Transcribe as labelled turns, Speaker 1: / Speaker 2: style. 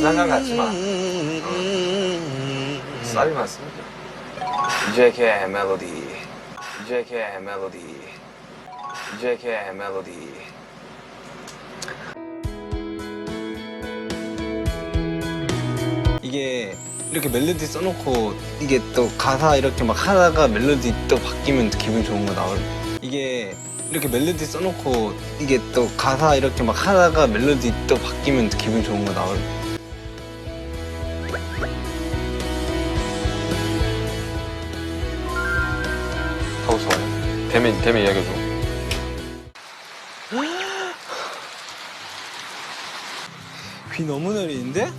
Speaker 1: 장난 같지 마. 쌀이 많습니다. 걔 멜로디. 이제 걔 멜로디. 이제 걔 멜로디.
Speaker 2: 이게 이렇게 멜로디 써놓고 이게 또 가사 이렇게 막 하다가 멜로디 또 바뀌면 기분 좋은 거 나올 이게 이렇게 멜로디 써놓고 이게 또 가사 이렇게 막 하다가 멜로디 또 바뀌면 기분 좋은 거 나올
Speaker 1: 하고 좋아요. 대면 대면 이야기해줘.
Speaker 2: 귀 너무 내리는데?